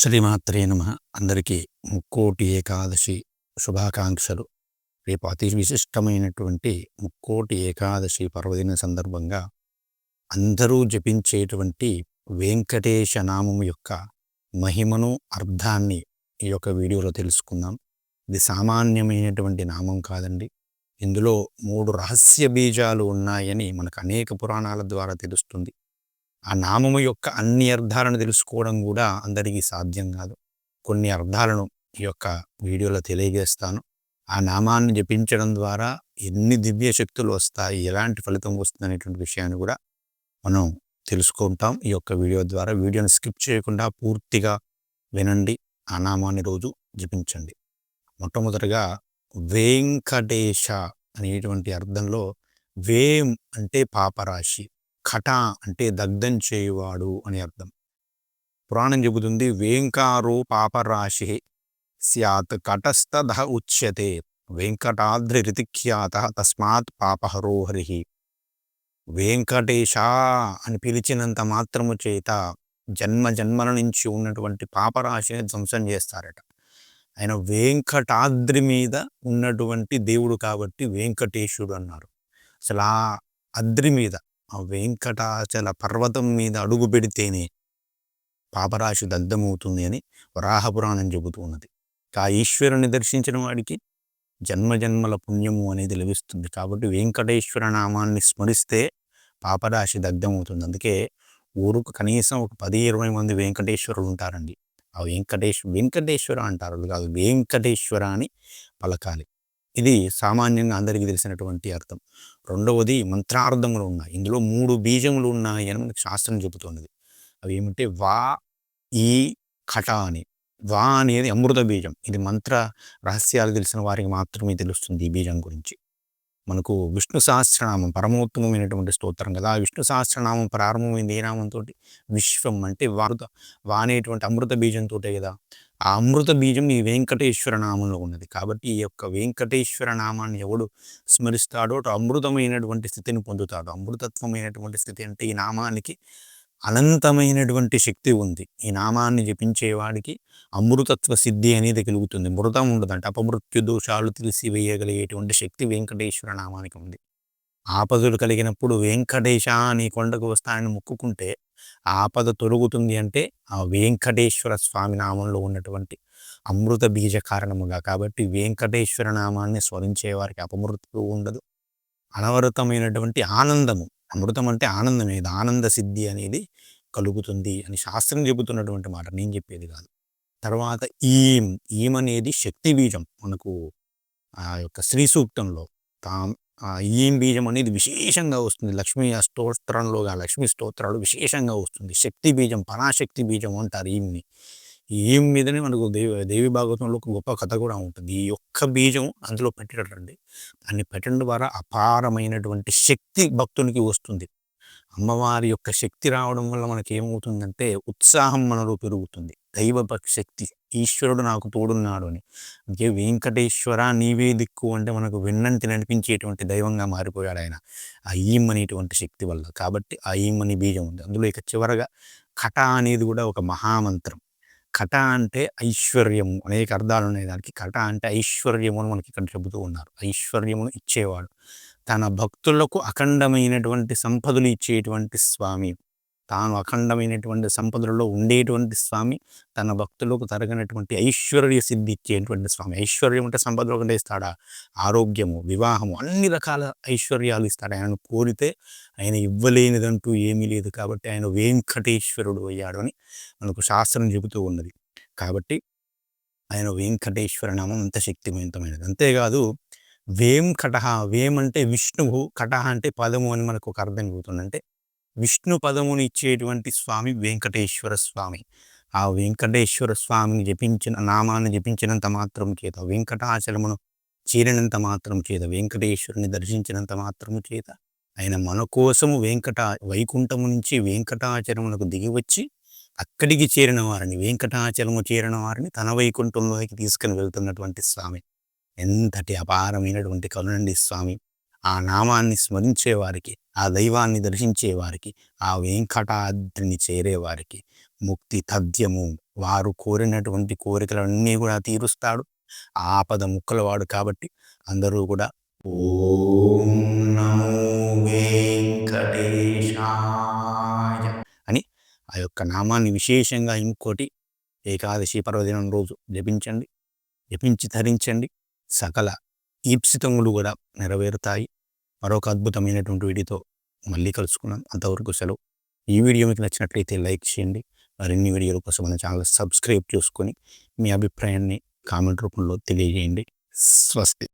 శ్రీమాత్రే నమ. అందరికీ ముక్కోటి ఏకాదశి శుభాకాంక్షలు. రేపు అతి విశిష్టమైనటువంటి ముక్కోటి ఏకాదశి పర్వదిన సందర్భంగా అందరూ జపించేటువంటి వెంకటేశ నామం యొక్క మహిమను అర్థాన్ని ఈ యొక్క వీడియోలో తెలుసుకుందాం. ఇది సామాన్యమైనటువంటి నామం కాదండి. ఇందులో మూడు రహస్య బీజాలు ఉన్నాయని మనకు అనేక పురాణాల ద్వారా తెలుస్తుంది. ఆ నామము యొక్క అన్ని అర్థాలను తెలుసుకోవడం కూడా అందరికీ సాధ్యం కాదు. కొన్ని అర్థాలను ఈ యొక్క వీడియోలో తెలియజేస్తాను. ఆ నామాన్ని జపించడం ద్వారా ఎన్ని దివ్య శక్తులు వస్తాయి ఎలాంటి ఫలితం వస్తుంది అనేటువంటి విషయాన్ని కూడా మనం తెలుసుకుంటాం ఈ యొక్క వీడియో ద్వారా. వీడియోని స్కిప్ చేయకుండా పూర్తిగా వినండి. ఆ నామాన్ని రోజు జపించండి. మొట్టమొదటిగా వేంకటేశ అనేటువంటి అర్థంలో వేం అంటే పాపరాశి. ఖట అంటే దగ్ధం చేయువాడు అని అర్థం. పురాణం చెబుతుంది వేంకారో పాపరాశి స్యాత్ కటస్థద ఉచ్యతే వెంకటాద్రి రితిఖ్యాత తస్మాత్ పాపహరో హరి వెంకటేశ అని పిలిచినంత మాత్రము చేత జన్మ జన్మల నుంచి ఉన్నటువంటి పాపరాశిని ధ్వంసం చేస్తారట. ఆయన వెంకటాద్రి మీద ఉన్నటువంటి దేవుడు కాబట్టి వెంకటేశుడు అన్నారు. అసలు ఆ అద్రి మీద ఆ వెంకటాచల పర్వతం మీద అడుగు పెడితేనే పాపరాశి దగ్ధమవుతుంది అని వరాహపురాణం చెబుతూ ఉన్నది ఆ ఈశ్వరుని దర్శించిన వాడికి జన్మ జన్మల పుణ్యము అనేది లభిస్తుంది. కాబట్టి వెంకటేశ్వర నామాన్ని స్మరిస్తే పాపరాశి దగ్ధమవుతుంది. అందుకే ఊరుకు కనీసం ఒక పది ఇరవై మంది వెంకటేశ్వరులు ఉంటారండి. ఆ వెంకటేశ్వర వెంకటేశ్వర అంటారు. కాదు వెంకటేశ్వర అని పలకాలి. ఇది సామాన్యంగా అందరికీ తెలిసినటువంటి అర్థం. రెండవది మంత్రార్థములు ఉన్నాయి. ఇందులో మూడు బీజములు ఉన్నాయి అని మనకు శాస్త్రం చెబుతున్నది. అవి ఏమిటంటే వా ఈ కట అని. వా అనేది అమృత బీజం. ఇది మంత్ర రహస్యాలు తెలిసిన వారికి మాత్రమే తెలుస్తుంది ఈ బీజం గురించి. మనకు విష్ణు సహస్రనామం పరమోత్తమైనటువంటి స్తోత్రం కదా. విష్ణు సహస్రనామం ప్రారంభమైంది ఏ నామంతో విశ్వం. అంటే వారుత వానేటువంటి అమృత బీజంతో కదా. ఆ అమృత బీజం ఈ వెంకటేశ్వర నామంలో ఉన్నది. కాబట్టి ఈ యొక్క వెంకటేశ్వర నామాన్ని ఎవడు స్మరిస్తాడో అమృతమైనటువంటి స్థితిని పొందుతాడు. అమృతత్వమైనటువంటి స్థితి అంటే ఈ నామానికి అనంతమైనటువంటి శక్తి ఉంది. ఈ నామాన్ని జపించేవాడికి అమృతత్వ సిద్ధి అనేది కలుగుతుంది. మృతం ఉండదంటే. అపమృత్యు దోషాలు తెలిసి వేయగలిగేటువంటి శక్తి వెంకటేశ్వర నామానికి ఉంది. ఆపదలు కలిగినప్పుడు వెంకటేశ అని కొండకు వస్తానని మొక్కుకుంటే ఆపద తొలుగుతుంది అంటే ఆ వెంకటేశ్వర స్వామి నామంలో ఉన్నటువంటి అమృత బీజ కారణముగా. కాబట్టి వెంకటేశ్వర నామాన్ని స్మరించే వారికి అపమృత్యు ఉండదు. అనవరతమైనటువంటి ఆనందము అమృతం అంటే ఆనందం అనేది ఆనంద సిద్ధి అనేది కలుగుతుంది అని శాస్త్రం చెబుతున్నటువంటి మాట. నేను చెప్పేది కాదు. తర్వాత ఈం ఈం అనేది శక్తి బీజం మనకు ఆ యొక్క శ్రీ సూక్తంలో తాం ఈం బీజం అనేది విశేషంగా వస్తుంది. లక్ష్మీ స్తోత్రంలో లక్ష్మీ స్తోత్రాలు విశేషంగా వస్తుంది. శక్తి బీజం పరాశక్తి బీజం అంటారు ఈమెని. ఏం మీదనే మనకు దేవి దేవి భాగవతంలో ఒక గొప్ప కథ కూడా ఉంటుంది. ఈ యొక్క బీజం అందులో పెట్టేటండి దాన్ని పెట్టడం ద్వారా అపారమైనటువంటి శక్తి భక్తునికి వస్తుంది. అమ్మవారి యొక్క శక్తి రావడం వల్ల మనకి ఏమవుతుందంటే ఉత్సాహం మనలో పెరుగుతుంది. దైవ శక్తి. ఈశ్వరుడు నాకు తోడున్నాడు అని. అంటే వెంకటేశ్వర నీవే దిక్కు అంటే మనకు వెన్నంటి నడిపించేటువంటి దైవంగా మారిపోయాడు ఆయన. ఆ ఈమ్ అనేటువంటి శక్తి వల్ల. కాబట్టి ఆ ఈమ్ అని బీజం ఉంది. అందులో ఇక చివరగా కట అనేది కూడా ఒక మహామంత్రం. కట అంటే ఐశ్వర్యము. అనేక అర్థాలు ఉన్నాయి దానికి. కట అంటే ఐశ్వర్యము అని మనకి ఇక్కడ చెబుతూ ఉన్నారు. ఐశ్వర్యమును ఇచ్చేవాడు. తన భక్తులకు అఖండమైనటువంటి సంపదలు ఇచ్చేటువంటి స్వామి. తాను అఖండమైనటువంటి సంపదలలో ఉండేటువంటి స్వామి తన భక్తులకు తరగనటువంటి ఐశ్వర్య సిద్ధి ఇచ్చేటువంటి స్వామి. ఐశ్వర్యం అంటే సంపదలు ఒకటే ఇస్తాడా ఆరోగ్యము వివాహము అన్ని రకాల ఐశ్వర్యాలు ఇస్తాడు. ఆయన కోరితే ఆయన ఇవ్వలేనిదంటూ ఏమీ లేదు కాబట్టి ఆయన వెంకటేశ్వరుడు అయ్యాడు అని మనకు శాస్త్రం చెబుతూ ఉన్నది. కాబట్టి ఆయన వెంకటేశ్వర నామం అంత శక్తివంతమైనది. అంతేకాదు వేం కటహ వేం అంటే విష్ణువు కటహ అంటే పదము అని మనకు ఒక అర్థం చెబుతుందంటే విష్ణు పదముని ఇచ్చేటువంటి స్వామి వెంకటేశ్వర స్వామి. ఆ వెంకటేశ్వర స్వామిని జపించిన నామాన్ని జపించినంత మాత్రం చేత వెంకటాచలమును చేరినంత మాత్రం చేత వెంకటేశ్వరుని దర్శించినంత మాత్రము చేత ఆయన మన కోసము వెంకట వైకుంఠము నుంచి వెంకటాచలములకు దిగి వచ్చి అక్కడికి చేరిన వారిని వెంకటాచలము చేరిన వారిని తన వైకుంఠంలోకి తీసుకుని వెళ్తున్నటువంటి స్వామి. ఎంతటి అపారమైనటువంటి కరుణండి స్వామి. ఆ నామాన్ని స్మరించే వారికి ఆ దైవాన్ని దర్శించే వారికి ఆ వెంకటాద్రిని చేరేవారికి ముక్తి తథ్యము వారు కోరినటువంటి కోరికలన్నీ కూడా తీరుస్తాడు. ఆపద ముక్కలవాడు కాబట్టి అందరూ కూడా ఓం నమో వెంకటేశాయ అని ఆ యొక్క నామాన్ని విశేషంగా ఇంకోటి ఏకాదశి పర్వదినం రోజు జపించండి జపించి ధరించండి సకల ఈప్సితములు కూడా నెరవేరుతాయి. మరొక అద్భుతమైనటువంటి వీడియోతో మళ్ళీ కలుసుకున్నాం అంతవరకు సెలవు. ఈ వీడియో మీకు నచ్చినట్లయితే లైక్ చేయండి. మరిన్ని వీడియోల కోసం మన ఛానల్ సబ్స్క్రైబ్ చేసుకొని మీ అభిప్రాయాన్ని కామెంట్ రూపంలో తెలియజేయండి. స్వస్తి.